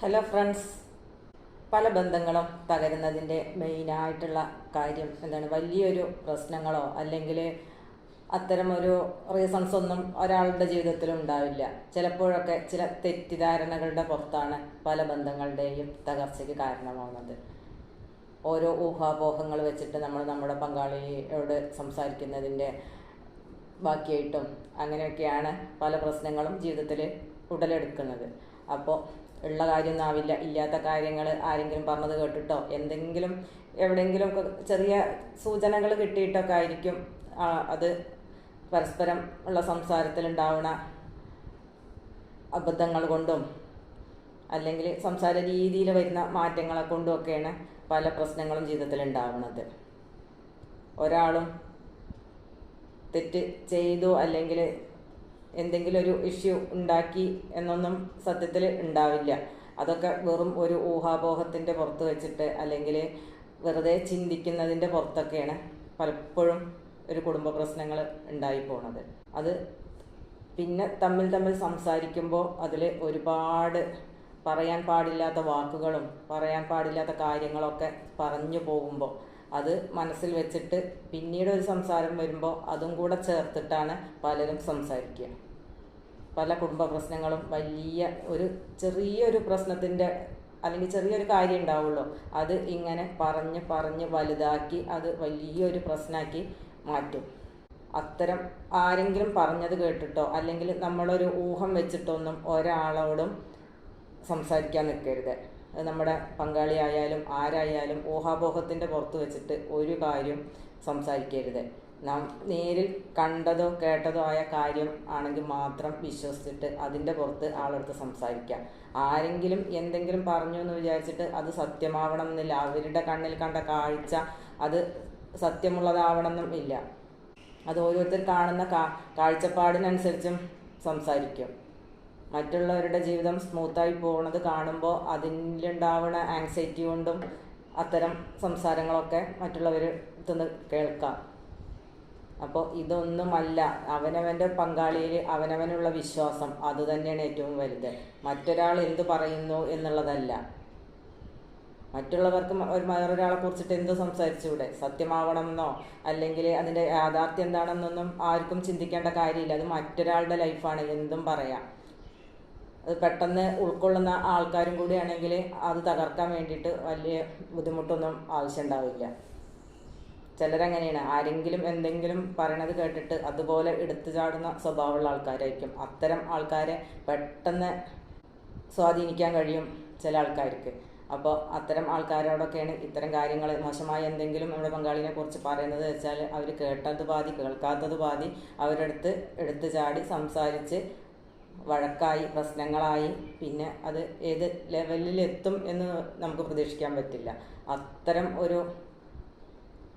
Hello friends പല ബന്ധങ്ങളും തകരുന്നതിന്റെ മെയിനായിട്ടുള്ള കാര്യം എന്താണ്? വലിയൊരു പ്രശ്നങ്ങളോ അല്ലെങ്കിൽ അത്തരമൊരു റീസൺസ് ഒന്നും ഒരാളുടെ ജീവിതത്തിൽ ഉണ്ടാവില്ല. ചിലപ്പോഴൊക്കെ ചില തെറ്റിദ്ധാരണകളുടെ പുറത്താണ് പല ബന്ധങ്ങളുടെയും തകർച്ചയ്ക്ക് കാരണമാവുന്നത്. ഓരോ ഊഹാപോഹങ്ങൾ വെച്ചിട്ട് നമ്മൾ നമ്മുടെ പങ്കാളിയോട് സംസാരിക്കുന്നതിന്റെ ബാക്കിയായിട്ടും അങ്ങനെയൊക്കെയാണ് പല പ്രശ്നങ്ങളും ജീവിതത്തിൽ ഉടലെടുക്കുന്നത്. അപ്പോൾ ഉള്ള കാര്യമൊന്നും ആവില്ല. ഇല്ലാത്ത കാര്യങ്ങൾ ആരെങ്കിലും പറഞ്ഞത് കേട്ടിട്ടോ? എന്തെങ്കിലും എവിടെയെങ്കിലും ചെറിയ സൂചനകൾ കിട്ടിയിട്ടൊക്കെ ആയിരിക്കും അത് പരസ്പരം ഉള്ള സംസാരത്തിലുണ്ടാവുന്ന അബദ്ധങ്ങൾ കൊണ്ടും അല്ലെങ്കിൽ സംസാര രീതിയിൽ വരുന്ന മാറ്റങ്ങളെ കൊണ്ടുമൊക്കെയാണ് പല പ്രശ്നങ്ങളും ജീവിതത്തിൽ ഉണ്ടാവുന്നത് ഒരാളും തെറ്റ് ചെയ്തു അല്ലെങ്കിൽ എന്തെങ്കിലും ഒരു ഇഷ്യൂ ഉണ്ടാക്കി എന്നൊന്നും സത്യത്തിൽ ഉണ്ടാവില്ല. അതൊക്കെ വെറും ഒരു ഊഹാപോഹത്തിന്റെ പുറത്ത് വെച്ചിട്ട് അല്ലെങ്കിൽ വെറുതെ ചിന്തിക്കുന്നതിന്റെ പുറത്തൊക്കെയാണ് പലപ്പോഴും ഒരു കുടുംബ പ്രശ്നങ്ങൾ ഉണ്ടായി പോണത്. അത് പിന്നെ തമ്മിൽ തമ്മിൽ സംസാരിക്കുമ്പോൾ അതിൽ ഒരുപാട് പറയാൻ പാടില്ലാത്ത വാക്കുകളും പറയാൻ പാടില്ലാത്ത കാര്യങ്ങളൊക്കെ പറഞ്ഞു പോകുമ്പോൾ അത് മനസ്സിൽ വെച്ചിട്ട് പിന്നീട് ഒരു സംസാരം വരുമ്പോൾ അതും കൂടെ ചേർത്തിട്ടാണ് പലരും സംസാരിക്കുക. പല കുടുംബ പ്രശ്നങ്ങളും വലിയ ഒരു ചെറിയൊരു പ്രശ്നത്തിന്റെ അല്ലെങ്കിൽ ചെറിയൊരു കാര്യം ഉണ്ടാവുള്ളൂ. അത് ഇങ്ങനെ പറഞ്ഞ് പറഞ്ഞ് വലുതാക്കി അത് വലിയൊരു പ്രശ്നമാക്കി മാറ്റും. അത്തരം ആരെങ്കിലും പറഞ്ഞത് കേട്ടിട്ടോ അല്ലെങ്കിൽ നമ്മളൊരു ഊഹം വെച്ചിട്ടൊന്നും ഒരാളോടും സംസാരിക്കാൻ നിൽക്കരുത്. നമ്മുടെ പങ്കാളിയായാലും ആരായാലും ഊഹാപോഹത്തിന്റെ പുറത്ത് വെച്ചിട്ട് ഒരു കാര്യം സംസാരിക്കരുത്. നാം നേരിൽ കണ്ടതോ കേട്ടതോ ആയ കാര്യം ആണെങ്കിൽ മാത്രം വിശ്വസിച്ചിട്ട് അതിന്റെ പുറത്ത് ആളെടുത്ത് സംസാരിക്കാം ആരെങ്കിലും എന്തെങ്കിലും പറഞ്ഞു എന്ന് വിചാരിച്ചിട്ട് അത് സത്യമാവണം എന്നില്ല. അവരുടെ കണ്ണിൽ കണ്ട കാഴ്ച അത് സത്യമുള്ളതാവണം എന്നും ഇല്ല. അത് ഓരോരുത്തർ കാണുന്ന കാ കാഴ്ചപ്പാടിനനുസരിച്ചും സംസാരിക്കും. മറ്റുള്ളവരുടെ ജീവിതം സ്മൂത്തായി പോകുന്നത് കാണുമ്പോൾ അതിലുണ്ടാവുന്ന ആങ്സൈറ്റി കൊണ്ടും അത്തരം സംസാരങ്ങളൊക്കെ മറ്റുള്ളവർ നിന്ന് കേൾക്കാം. അപ്പോൾ ഇതൊന്നുമല്ല അവനവന്റെ പങ്കാളിയിൽ അവനവനുള്ള വിശ്വാസം അതുതന്നെയാണ് ഏറ്റവും വലുത്. മറ്റൊരാൾ എന്ത് പറയുന്നു എന്നുള്ളതല്ല. മറ്റുള്ളവർക്ക് ഒരു വേറൊരാളെ കുറിച്ചിട്ട് എന്ത് സംസാരിച്ചൂടെ? സത്യമാവണമെന്നോ അല്ലെങ്കിൽ അതിന്റെ യാഥാർത്ഥ്യം എന്താണെന്നൊന്നും ആർക്കും ചിന്തിക്കേണ്ട കാര്യമില്ല. അത് മറ്റൊരാളുടെ ലൈഫാണ് എന്തും പറയാം. പെട്ടെന്ന് ഉൾക്കൊള്ളുന്ന ആൾക്കാരും കൂടിയാണെങ്കിൽ അത് തകർക്കാൻ വേണ്ടിയിട്ട് വലിയ ബുദ്ധിമുട്ടൊന്നും ആവശ്യമുണ്ടാവില്ല ചിലരങ്ങനെയാണ്. ആരെങ്കിലും എന്തെങ്കിലും പറയണത് കേട്ടിട്ട് അതുപോലെ എടുത്തു ചാടുന്ന സ്വഭാവമുള്ള ആൾക്കാരായിരിക്കും. അത്തരം ആൾക്കാരെ പെട്ടെന്ന് സ്വാധീനിക്കാൻ കഴിയും ചില ആൾക്കാർക്ക്. അപ്പോൾ അത്തരം ആൾക്കാരോടൊക്കെയാണ് ഇത്തരം കാര്യങ്ങൾ മോശമായ എന്തെങ്കിലും നമ്മുടെ പങ്കാളിനെ കുറിച്ച് പറയുന്നത് വെച്ചാൽ അവർ കേട്ടത് പാതി കേൾക്കാത്തത് പാതി അവരെടുത്ത് എടുത്തു ചാടി സംസാരിച്ച് വഴക്കായി പ്രശ്നങ്ങളായി പിന്നെ അത് ഏത് ലെവലിലെത്തും എന്ന് നമുക്ക് പ്രതീക്ഷിക്കാൻ പറ്റില്ല. അത്തരം ഒരു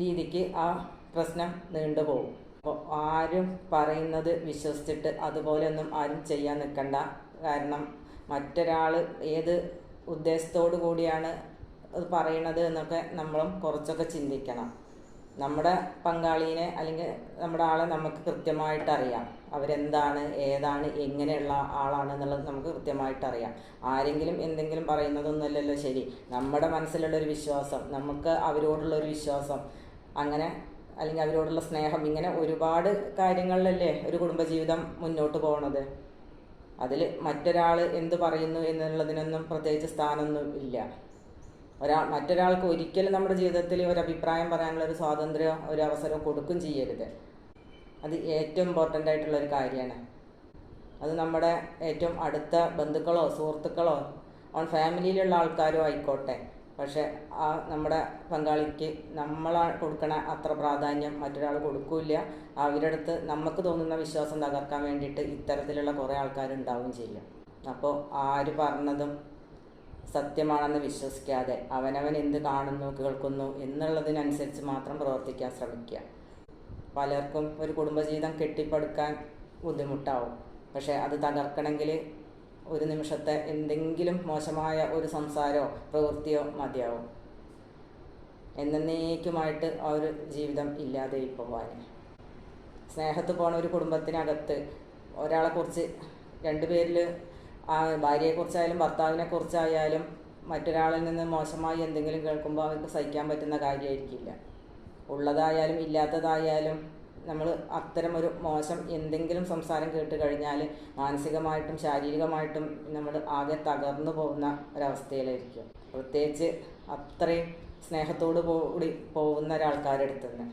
രീതിക്ക് ആ പ്രശ്നം നീണ്ടുപോകും അപ്പോൾ ആരും പറയുന്നത് വിശ്വസിച്ചിട്ട് അതുപോലെയൊന്നും ആരും ചെയ്യാൻ നിൽക്കണ്ട. കാരണം മറ്റൊരാൾ ഏത് ഉദ്ദേശത്തോടു കൂടിയാണ് അത് പറയണത് എന്നൊക്കെ നമ്മളും കുറച്ചൊക്കെ ചിന്തിക്കണം. നമ്മുടെ പങ്കാളീനെ അല്ലെങ്കിൽ നമ്മുടെ ആളെ നമുക്ക് കൃത്യമായിട്ട് അറിയാം. അവരെന്താണ് ഏതാണ് എങ്ങനെയുള്ള ആളാണ് എന്നുള്ളത് നമുക്ക് കൃത്യമായിട്ട് അറിയാം. ആരെങ്കിലും എന്തെങ്കിലും പറയുന്നതൊന്നുമല്ലല്ലോ ശരി. നമ്മുടെ മനസ്സിലുള്ള ഒരു വിശ്വാസം നമുക്ക് അവരോടുള്ള ഒരു വിശ്വാസം അങ്ങനെ അല്ലെങ്കിൽ അവരോടുള്ള സ്നേഹം ഇങ്ങനെ ഒരുപാട് കാര്യങ്ങളിലല്ലേ ഒരു കുടുംബജീവിതം മുന്നോട്ട് പോകുന്നത് അതിൽ മറ്റൊരാൾ എന്ത് പറയുന്നു എന്നുള്ളതിനൊന്നും പ്രത്യേകിച്ച് സ്ഥാനമൊന്നും ഇല്ല. ഒരാ മറ്റൊരാൾക്ക് ഒരിക്കലും നമ്മുടെ ജീവിതത്തിൽ ഒരു അഭിപ്രായം പറയാനുള്ള ഒരു സ്വാതന്ത്ര്യം ഒരു അവസരവും കൊടുക്കും ചെയ്യരുത്. അത് ഏറ്റവും ഇമ്പോർട്ടന്റ് ആയിട്ടുള്ള ഒരു കാര്യമാണ്. അത് നമ്മുടെ ഏറ്റവും അടുത്ത ബന്ധുക്കളോ സുഹൃത്തുക്കളോ ഓൺ ഫാമിലിയിലുള്ള ആൾക്കാരോ ആയിക്കോട്ടെ. പക്ഷെ ആ നമ്മുടെ പങ്കാളിക്ക് നമ്മൾ കൊടുക്കണ അത്ര പ്രാധാന്യം മറ്റൊരാൾ കൊടുക്കില്ല. അവരുടെ അടുത്ത് നമുക്ക് തോന്നുന്ന വിശ്വാസം തകർക്കാൻ വേണ്ടിയിട്ട് ഇത്തരത്തിലുള്ള കുറേ ആൾക്കാരുണ്ടാവുകയും ചെയ്യും. അപ്പോൾ ആര് പറഞ്ഞതും സത്യമാണെന്ന് വിശ്വസിക്കാതെ അവനവൻ എന്ത് കാണുന്നു കേൾക്കുന്നു എന്നുള്ളതിനനുസരിച്ച് മാത്രം പ്രവർത്തിക്കാൻ ശ്രമിക്കുക. പലർക്കും ഒരു കുടുംബജീവിതം കെട്ടിപ്പടുക്കാൻ ബുദ്ധിമുട്ടാവും. പക്ഷേ അത് തകർക്കണമെങ്കിൽ ഒരു നിമിഷത്തെ എന്തെങ്കിലും മോശമായ ഒരു സംസാരമോ പ്രവൃത്തിയോ മതിയാവും. എന്നേക്കുമായിട്ട് ആ ഒരു ജീവിതം ഇല്ലാതെ പോവാൻ സ്നേഹത്ത് പോണ ഒരു കുടുംബത്തിനകത്ത് ഒരാളെക്കുറിച്ച് രണ്ടുപേരിൽ ആ ഭാര്യയെക്കുറിച്ചായാലും ഭർത്താവിനെ കുറിച്ചായാലും മറ്റൊരാളിൽ നിന്ന് മോശമായി എന്തെങ്കിലും കേൾക്കുമ്പോൾ അവർക്ക് സഹിക്കാൻ പറ്റുന്ന കാര്യമായിരിക്കില്ല ഉള്ളതായാലും ഇല്ലാത്തതായാലും നമ്മൾ അത്തരം ഒരു മോശം എന്തെങ്കിലും സംസാരം കേട്ട് കഴിഞ്ഞാൽ മാനസികമായിട്ടും ശാരീരികമായിട്ടും നമ്മൾ ആകെ തകർന്നു പോകുന്ന ഒരവസ്ഥയിലായിരിക്കും. പ്രത്യേകിച്ച് അത്രയും സ്നേഹത്തോടു കൂടി പോകുന്ന ഒരാൾക്കാരുടെ അടുത്ത് തന്നെ.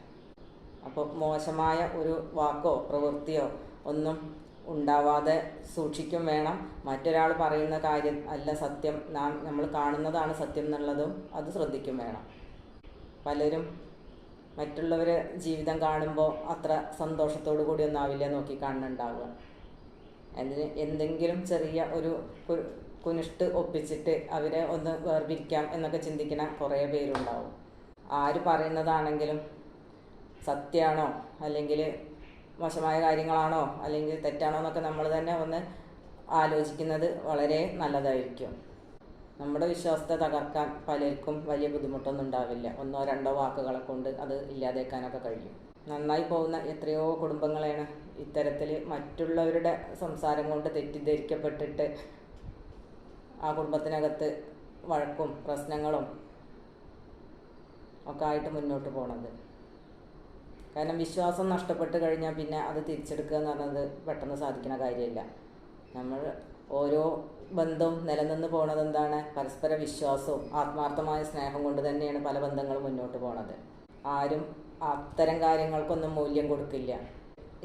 അപ്പോൾ മോശമായ ഒരു വാക്കോ പ്രവൃത്തിയോ ഒന്നും ഉണ്ടാവാതെ സൂക്ഷിക്കും വേണം. മറ്റൊരാൾ പറയുന്ന കാര്യം അല്ല സത്യം. നമ്മൾ കാണുന്നതാണ് സത്യം എന്നുള്ളതും അത് ശ്രദ്ധിക്കും വേണം. പലരും മറ്റുള്ളവരെ ജീവിതം കാണുമ്പോൾ അത്ര സന്തോഷത്തോടു കൂടി ആവില്ല നോക്കി കാണുന്നുണ്ടാവുക അതിന് എന്തെങ്കിലും ചെറിയ ഒരു കുനിഷ്ട് ഒപ്പിച്ചിട്ട് അവരെ ഒന്ന് വേർപിരിക്കാം എന്നൊക്കെ ചിന്തിക്കുന്ന കുറേ പേരുണ്ടാവും. ആര് പറയുന്നതാണെങ്കിലും സത്യമാണോ അല്ലെങ്കിൽ മോശമായ കാര്യങ്ങളാണോ? അല്ലെങ്കിൽ തെറ്റാണോ എന്നൊക്കെ നമ്മൾ തന്നെ ഒന്ന് ആലോചിക്കുന്നത് വളരെ നല്ലതായിരിക്കും. നമ്മുടെ വിശ്വാസത്തെ തകർക്കാൻ പലർക്കും വലിയ ബുദ്ധിമുട്ടൊന്നും ഉണ്ടാവില്ല. ഒന്നോ രണ്ടോ വാക്കുകളെ കൊണ്ട് അത് ഇല്ലാതേക്കാനൊക്കെ കഴിയും. നന്നായി പോകുന്ന എത്രയോ കുടുംബങ്ങളെയാണ് ഇത്തരത്തിൽ മറ്റുള്ളവരുടെ സംസാരം കൊണ്ട് തെറ്റിദ്ധരിക്കപ്പെട്ടിട്ട് ആ കുടുംബത്തിനകത്ത് വഴക്കും പ്രശ്നങ്ങളും ഒക്കെ ആയിട്ട് മുന്നോട്ട് പോണത്. കാരണം വിശ്വാസം നഷ്ടപ്പെട്ട് കഴിഞ്ഞാൽ പിന്നെ അത് തിരിച്ചെടുക്കുക എന്ന് പറഞ്ഞത് പെട്ടെന്ന് സാധിക്കുന്ന കാര്യമില്ല. നമ്മൾ ഓരോ ബന്ധവും നിലനിന്ന് പോണത് എന്താണ്? പരസ്പര വിശ്വാസവും ആത്മാർത്ഥമായ സ്നേഹം കൊണ്ട് തന്നെയാണ് പല ബന്ധങ്ങളും മുന്നോട്ട് പോണത്. ആരും അത്തരം കാര്യങ്ങൾക്കൊന്നും മൂല്യം കൊടുക്കില്ല.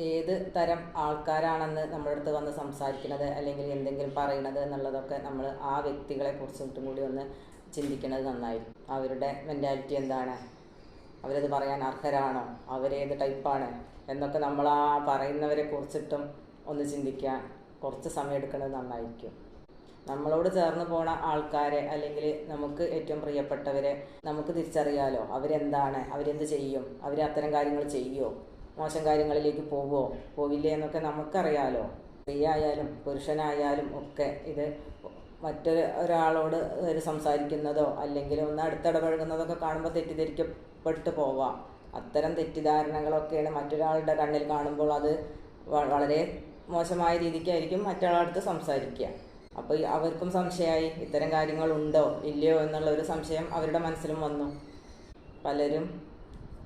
ഏത് തരം ആൾക്കാരാണെന്ന് നമ്മുടെ അടുത്ത് വന്ന് സംസാരിക്കുന്നത് അല്ലെങ്കിൽ എന്തെങ്കിലും പറയണത് എന്നുള്ളതൊക്കെ നമ്മൾ ആ വ്യക്തികളെ കുറിച്ചിട്ടും കൂടി ഒന്ന് ചിന്തിക്കുന്നത് നന്നായിരിക്കും. അവരുടെ മെന്റാലിറ്റി എന്താണ്? അവരത് പറയാൻ അർഹരാണോ? അവരേത് ടൈപ്പാണ് എന്നൊക്കെ നമ്മൾ ആ പറയുന്നവരെ കുറിച്ചിട്ടും ഒന്ന് ചിന്തിക്കാൻ കുറച്ച് സമയം എടുക്കുന്നത് നന്നായിരിക്കും. നമ്മളോട് ചേർന്ന് പോണ ആൾക്കാരെ അല്ലെങ്കിൽ നമുക്ക് ഏറ്റവും പ്രിയപ്പെട്ടവരെ നമുക്ക് തിരിച്ചറിയാലോ? അവരെന്താണ്? അവരെന്ത് ചെയ്യും? അവർ അത്തരം കാര്യങ്ങൾ ചെയ്യുമോ മോശം കാര്യങ്ങളിലേക്ക് പോവുമോ പോവില്ലേ എന്നൊക്കെ നമുക്കറിയാലോ? സ്ത്രീ ആയാലും പുരുഷനായാലും ഒക്കെ ഇത് മറ്റൊരു ഒരാളോട് ഒരു സംസാരിക്കുന്നതോ അല്ലെങ്കിൽ ഒന്ന് അടുത്തിടപഴകുന്നതൊക്കെ കാണുമ്പോൾ തെറ്റിദ്ധരിക്കപ്പെട്ട് പോവാം. അത്തരം തെറ്റിദ്ധാരണകളൊക്കെയാണ് മറ്റൊരാളുടെ കണ്ണിൽ കാണുമ്പോൾ അത് വളരെ മോശമായ രീതിക്കായിരിക്കും മറ്റൊരാളടുത്ത് സംസാരിക്കുക. അപ്പോൾ അവർക്കും സംശയമായി ഇത്തരം കാര്യങ്ങളുണ്ടോ ഇല്ലയോ എന്നുള്ള ഒരു സംശയം അവരുടെ മനസ്സിലും വന്നു. പലരും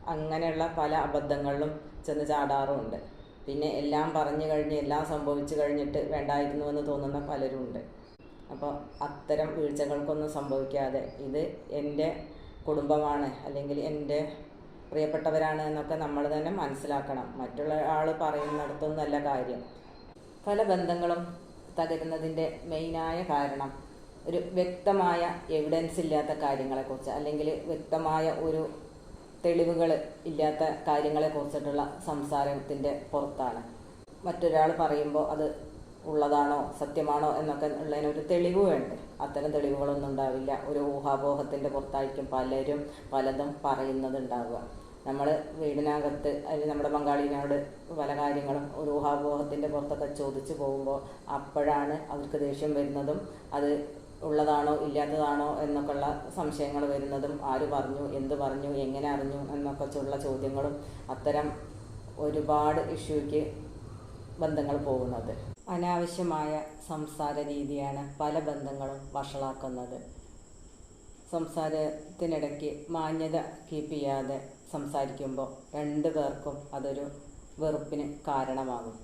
അങ്ങനെയുള്ള പല അബദ്ധങ്ങളിലും ചെന്ന് ചാടാറുമുണ്ട്. പിന്നെ എല്ലാം പറഞ്ഞു കഴിഞ്ഞ് എല്ലാം സംഭവിച്ചു കഴിഞ്ഞിട്ട് വേണ്ടായിരുന്നു എന്ന് തോന്നുന്ന പലരും ഉണ്ട് അപ്പോൾ അത്തരം വീഴ്ചകൾക്കൊന്നും സംഭവിക്കാതെ ഇത് എന്റെ കുടുംബമാണ് അല്ലെങ്കിൽ എന്റെ പ്രിയപ്പെട്ടവരാണ് എന്നൊക്കെ നമ്മൾ തന്നെ മനസ്സിലാക്കണം. മറ്റുള്ള ആൾ പറയുന്നിടത്തൊന്നല്ല കാര്യം. പല ബന്ധങ്ങളും തകരുന്നതിന്റെ മെയിനായ കാരണം ഒരു വ്യക്തമായ എവിഡൻസ് ഇല്ലാത്ത കാര്യങ്ങളെക്കുറിച്ച് അല്ലെങ്കിൽ വ്യക്തമായ ഒരു തെളിവുകൾ ഇല്ലാത്ത കാര്യങ്ങളെക്കുറിച്ചിട്ടുള്ള സംസാരത്തിന്റെ പുറത്താണ്. മറ്റൊരാൾ പറയുമ്പോൾ അത് ഉള്ളതാണോ സത്യമാണോ എന്നൊക്കെ ഉള്ളതിനൊരു തെളിവ് വേണ്ട അത്തരം തെളിവുകളൊന്നും ഉണ്ടാവില്ല. ഒരു ഊഹാപോഹത്തിന്റെ പുറത്തായിരിക്കും പലരും പലതും പറയുന്നത് ഉണ്ടാവുക നമ്മൾ വീടിനകത്ത് അല്ലെങ്കിൽ നമ്മുടെ പങ്കാളിനോട് പല കാര്യങ്ങളും ഒരു ഊഹാപോഹത്തിന്റെ പുറത്തൊക്കെ ചോദിച്ചു പോകുമ്പോൾ അപ്പോഴാണ് അവർക്ക് ദേഷ്യം വരുന്നതും അത് ഉള്ളതാണോ ഇല്ലാത്തതാണോ എന്നൊക്കെയുള്ള സംശയങ്ങൾ വരുന്നതും ആര് പറഞ്ഞു എന്ത് പറഞ്ഞു എങ്ങനെ അറിഞ്ഞു എന്നൊക്കെ ഉള്ള ചോദ്യങ്ങളും അത്തരം ഒരുപാട് ഇഷ്യൂക്ക് ബന്ധങ്ങൾ പോകുന്നത്. അനാവശ്യമായ സംസാര രീതിയാണ് പല ബന്ധങ്ങളും വഷളാക്കുന്നത്. സംസാരത്തിനിടയ്ക്ക് മാന്യത കീപ്പ് ചെയ്യാതെ സംസാരിക്കുമ്പോൾ രണ്ട് പേർക്കും അതൊരു വെറുപ്പിന് കാരണമാകും.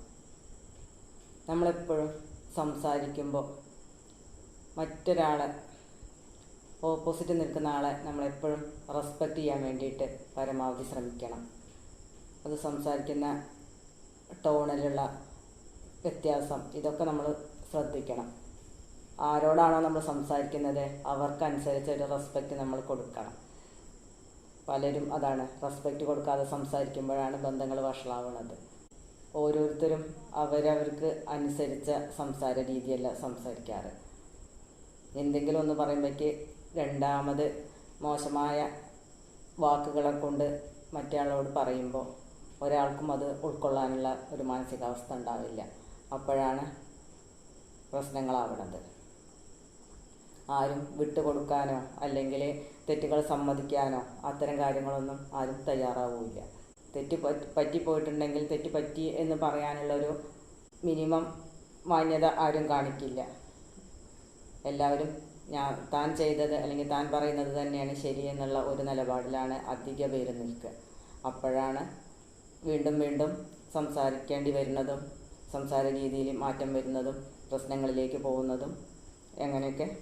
നമ്മളെപ്പോഴും സംസാരിക്കുമ്പോൾ മറ്റൊരാളെ ഓപ്പോസിറ്റ് നിൽക്കുന്ന ആളെ നമ്മളെപ്പോഴും റെസ്പെക്റ്റ് ചെയ്യാൻ വേണ്ടിയിട്ട് പരമാവധി ശ്രമിക്കണം. അത് സംസാരിക്കുന്ന ടോണിലുള്ള വ്യത്യാസം. ഇതൊക്കെ നമ്മൾ ശ്രദ്ധിക്കണം. ആരോടാണോ നമ്മൾ സംസാരിക്കുന്നത് അവർക്കനുസരിച്ച് ഒരു റെസ്പെക്റ്റ് നമ്മൾ കൊടുക്കണം. പലരും അതാണ് റെസ്പെക്റ്റ് കൊടുക്കാതെ സംസാരിക്കുമ്പോഴാണ് ബന്ധങ്ങൾ വഷളാവുന്നത് ഓരോരുത്തരും അവരവർക്ക് അനുസരിച്ച സംസാര രീതിയല്ല സംസാരിക്കാറ്. എന്തെങ്കിലും ഒന്ന് പറയുമ്പോഴേക്ക് രണ്ടാമത് മോശമായ വാക്കുകളെ കൊണ്ട് മറ്റേയാളോട് പറയുമ്പോൾ ഒരാൾക്കും അത് ഉൾക്കൊള്ളാനുള്ള ഒരു മാനസികാവസ്ഥ ഉണ്ടാവില്ല. അപ്പോഴാണ് പ്രശ്നങ്ങളാവുന്നത്. ആരും വിട്ടുകൊടുക്കാനോ അല്ലെങ്കിൽ തെറ്റുകൾ സമ്മതിക്കാനോ അത്തരം കാര്യങ്ങളൊന്നും ആരും തയ്യാറാവില്ല. തെറ്റ് പറ്റി പറ്റിപ്പോയിട്ടുണ്ടെങ്കിൽ തെറ്റ് പറ്റി എന്ന് പറയാനുള്ളൊരു മിനിമം മാന്യത ആരും കാണിക്കില്ല. എല്ലാവരും ഞാൻ താൻ ചെയ്തത് അല്ലെങ്കിൽ താൻ പറയുന്നത് തന്നെയാണ് ശരി എന്നുള്ള ഒരു നിലപാടിലാണ് അധിക പേര് നിൽക്കുക. അപ്പോഴാണ് വീണ്ടും വീണ്ടും സംസാരിക്കേണ്ടി വരുന്നതും സംസാര രീതിയിൽ മാറ്റം വരുന്നതും പ്രശ്നങ്ങളിലേക്ക് പോകുന്നതും അങ്ങനെയൊക്കെ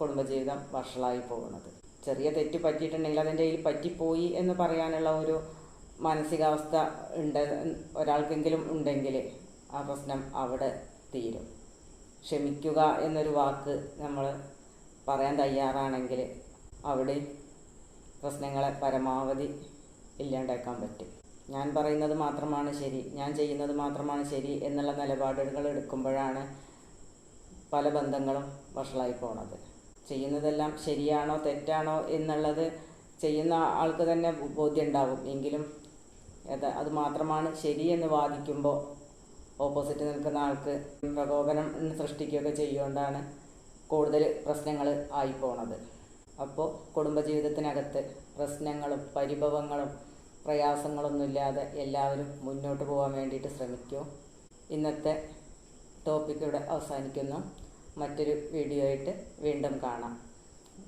കുടുംബജീവിതം വഷളായി പോകുന്നത്. ചെറിയ തെറ്റ് പറ്റിയിട്ടുണ്ടെങ്കിൽ അതിന്റെ കയ്യിൽ പറ്റിപ്പോയി എന്ന് പറയാനുള്ള ഒരു മാനസികാവസ്ഥ ഉണ്ട് ഒരാൾക്കെങ്കിലും ഉണ്ടെങ്കിൽ ആ പ്രശ്നം അവിടെ തീരും. ക്ഷമിക്കുക എന്നൊരു വാക്ക് നമ്മൾ പറയാൻ തയ്യാറാണെങ്കിൽ അവിടെ പ്രശ്നങ്ങളെ പരമാവധി ഇല്ലാണ്ടാക്കാൻ പറ്റും. ഞാൻ പറയുന്നത് മാത്രമാണ് ശരി ഞാൻ ചെയ്യുന്നത് മാത്രമാണ് ശരി എന്നുള്ള നിലപാടുകൾ എടുക്കുമ്പോഴാണ് പല ബന്ധങ്ങളും വഷളായി പോണത്. ചെയ്യുന്നതെല്ലാം ശരിയാണോ തെറ്റാണോ എന്നുള്ളത് ചെയ്യുന്ന ആൾക്ക് തന്നെ ബോധ്യം ഉണ്ടാവും എങ്കിലും അത് മാത്രമാണ് ശരിയെന്ന് വാദിക്കുമ്പോൾ ഓപ്പോസിറ്റ് നിൽക്കുന്ന ആൾക്ക് പ്രകോപനം സൃഷ്ടിക്കുകയൊക്കെ ചെയ്യുകൊണ്ടാണ് കൂടുതൽ പ്രശ്നങ്ങൾ ആയിപ്പോണത് പോണത്. അപ്പോൾ കുടുംബജീവിതത്തിനകത്ത് പ്രശ്നങ്ങളും പരിഭവങ്ങളും പ്രയാസങ്ങളൊന്നുമില്ലാതെ എല്ലാവരും മുന്നോട്ട് പോകാൻ വേണ്ടിയിട്ട് ശ്രമിക്കൂ. ഇന്നത്തെ ടോപ്പിക് ഇവിടെ അവസാനിക്കുന്നു. മറ്റൊരു വീഡിയോ ആയിട്ട് വീണ്ടും കാണാം.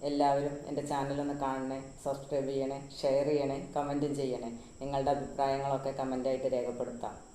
എല്ലാവരും എന്റെ ചാനലൊന്ന് കാണണേ സബ്സ്ക്രൈബ് ചെയ്യണേ ഷെയർ ചെയ്യണേ കമന്റും ചെയ്യണേ. നിങ്ങളുടെ അഭിപ്രായങ്ങളൊക്കെ കമന്റായിട്ട് രേഖപ്പെടുത്താം.